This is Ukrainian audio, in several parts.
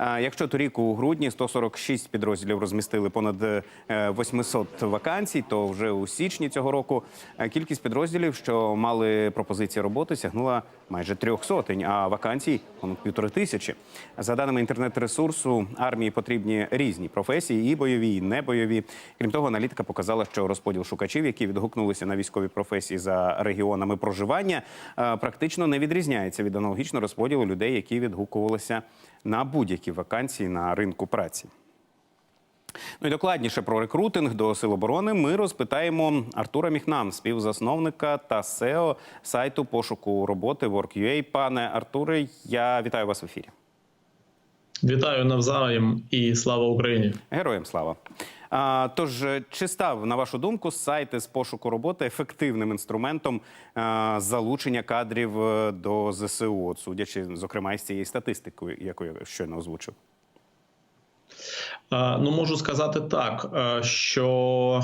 Якщо торік у грудні 146 підрозділів розмістили понад е, 800 вакансій, то вже у січні цього року е, кількість підрозділів, що мали пропозиції роботи, сягнула майже трьох сотень, а вакансій понад півтори тисячі. За даними інтернет-ресурсу, армії потрібні різні професії, і бойові, і небойові. Крім того, аналітика показала, що розподіл шукачів, які відгукнулися на військові професії за регіонами проживання, е, практично не відрізняється від аналогічного розподілу людей, які відгукувалися на будь-які вакансії на ринку праці. Ну і докладніше про рекрутинг до Сил оборони ми розпитаємо Артура Міхнам, співзасновника та SEO сайту пошуку роботи Work.ua. Пане Артуре, я вітаю вас в ефірі. Вітаю навзаєм і слава Україні. Героям слава. А, тож, чи став, на вашу думку, сайт з пошуку роботи ефективним інструментом а, залучення кадрів е, до ЗСУ, судячи, зокрема, із цієї статистики, яку я щойно озвучив? Е, Ну можу сказати так, е, що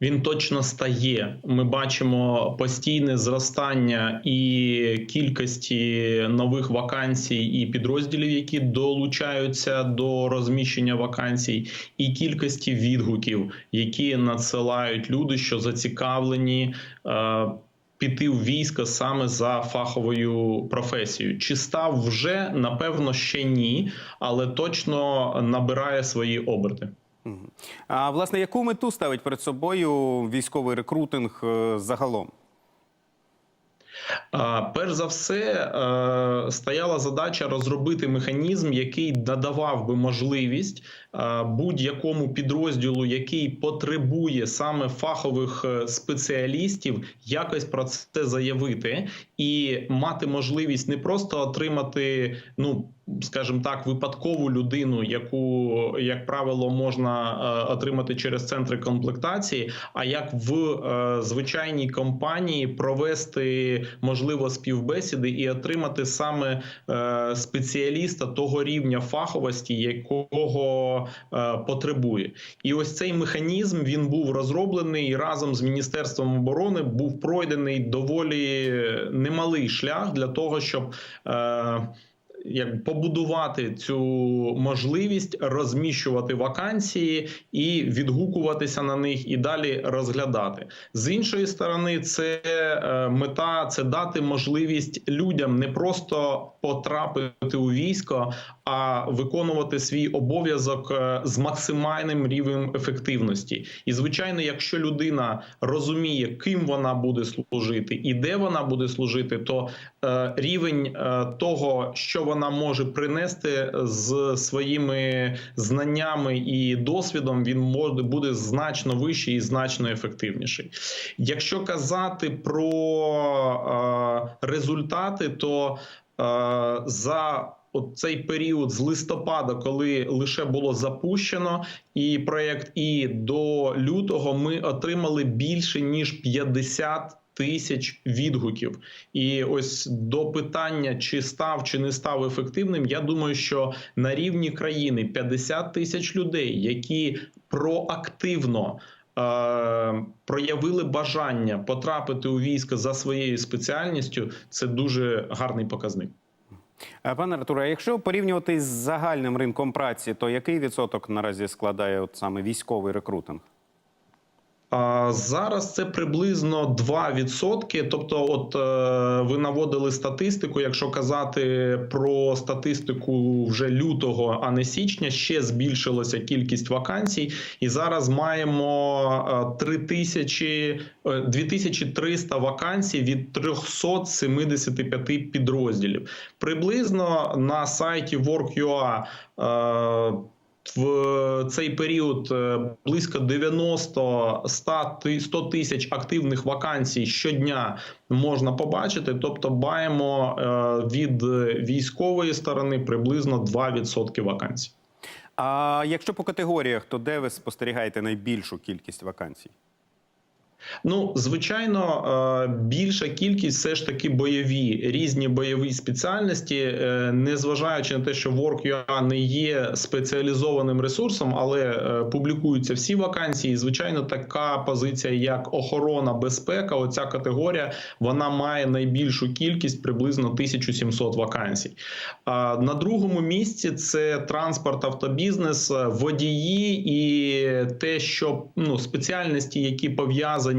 він точно стає. Ми бачимо постійне зростання і кількості нових вакансій і підрозділів, які долучаються до розміщення вакансій, і кількості відгуків, які надсилають люди, що зацікавлені. Піти в військо саме за фаховою професією. Чи став вже напевно ще ні, але точно набирає свої оберти. А власне, яку мету ставить перед собою військовий рекрутинг е, загалом? Перш за все, е, стояла задача розробити механізм, який надавав би можливість будь-якому підрозділу, який потребує саме фахових е, спеціалістів, якось про це заявити і мати можливість не просто отримати, ну скажімо так, випадкову людину, яку, як правило, можна е, отримати через центри комплектації, а як в е, звичайній компанії провести можливо співбесіди і отримати саме спеціаліста того рівня фаховості, якого е, потребує. І ось цей механізм він був розроблений і разом з міністерством оборони був пройдений доволі немалий шлях для того, щоб. Як побудувати цю можливість розміщувати вакансії і відгукуватися на них і далі розглядати з іншої сторони. Це е, мета це дати можливість людям не просто потрапити у військо, а виконувати свій обов'язок е, з максимальним рівнем ефективності. І звичайно, якщо людина розуміє, ким вона буде служити і де вона буде служити, то е, рівень того, що вона може принести з своїми знаннями і досвідом, він може буде значно вищий і значно ефективніший. Якщо казати про е, результати, то е, за От цей період з листопада, коли лише було запущено і проект, і до лютого ми отримали більше ніж 50 тисяч відгуків. І ось до питання, чи став чи не став ефективним, я думаю, що на рівні країни 50 тисяч людей, які проактивно. е, Проявили бажання потрапити у військо за своєю спеціальністю. Це дуже гарний показник. Е, Пане Артуре, а якщо порівнювати з загальним ринком праці, то який відсоток наразі складає от саме військовий рекрутинг? Зараз це приблизно 2%. Тобто, от е, ви наводили статистику. Якщо казати про статистику вже лютого, а не січня, ще збільшилася кількість вакансій, і зараз маємо е, 3000, е, 2300 вакансій від 375 підрозділів. Приблизно на сайті Work.ua е, в цей період е, близько 90 100 тисяч активних вакансій щодня можна побачити. Тобто, маємо е, від військової сторони приблизно 2% вакансій. А якщо по категоріях, то де ви спостерігаєте найбільшу кількість вакансій? Ну, звичайно, е, більша кількість все ж таки бойові різні бойові спеціальності, е, незважаючи на те, що Work.ua не є спеціалізованим ресурсом, але е, публікуються всі вакансії. Звичайно, така позиція, як охорона, безпека, оця категорія, вона має найбільшу кількість приблизно 1700 вакансій. На другому місці це транспорт, автобізнес, водії і те, що ну спеціальності, які пов'язані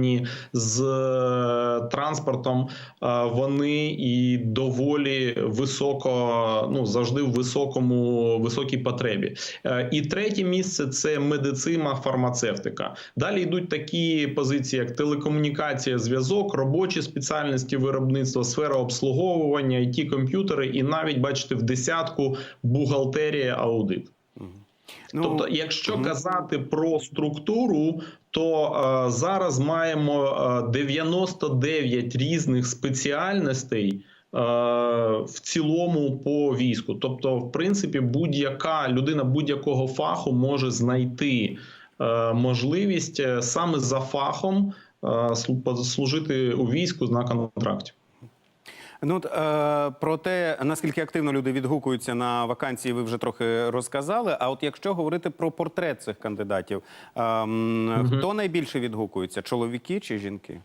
з е, транспортом, е, вони і доволі високо, ну завжди в високому високій потребі. Е, І третє місце це медицина, фармацевтика. Далі йдуть такі позиції, як телекомунікація, зв'язок, робочі спеціальності виробництва, сфера обслуговування, it комп'ютери, і навіть бачите в десятку бухгалтерія, аудит. Ну, Тобто, якщо мгм. казати про структуру, то е, зараз маємо е, 99 різних спеціальностей. е, В цілому по війську, тобто, в принципі, будь-яка людина будь-якого фаху може знайти е, можливість е, саме за фахом е, служити у війську на контракті. Ну, е, про те, наскільки активно люди відгукуються на вакансії, ви вже трохи розказали. А от якщо говорити про портрет цих кандидатів, ем, хто найбільше відгукується? Чоловіки чи жінки?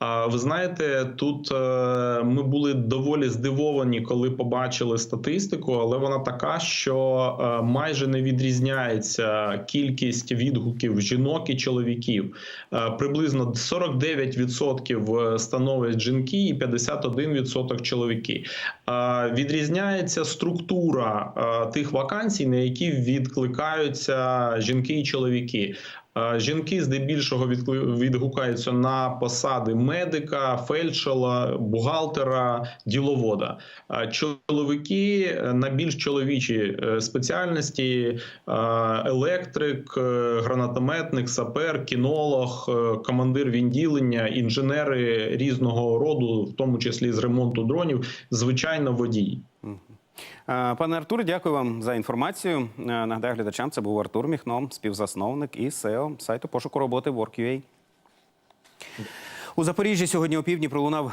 Ви знаєте, тут е, ми були доволі здивовані, коли побачили статистику, але вона така, що е, майже не відрізняється кількість відгуків жінок і чоловіків. Е, приблизно 49% становлять жінки і 51% чоловіки. Відрізняється структура тих вакансій, на які відкликаються жінки і чоловіки. Жінки здебільшого відгукаються на посади медика, фельдшера, бухгалтера, діловода. Чоловіки е, на більш чоловічі е, спеціальності: е, електрик, гранатометник, сапер, кінолог, командир відділення, інженери різного роду, в тому числі з ремонту дронів, звичайно, водії. Е, Пане Артуре, дякую вам за інформацію. Е, Нагадаю глядачам, це був Артур Міхно, співзасновник і SEO сайту пошуку роботи Work.ua. У Запоріжжі сьогодні опівдні пролунав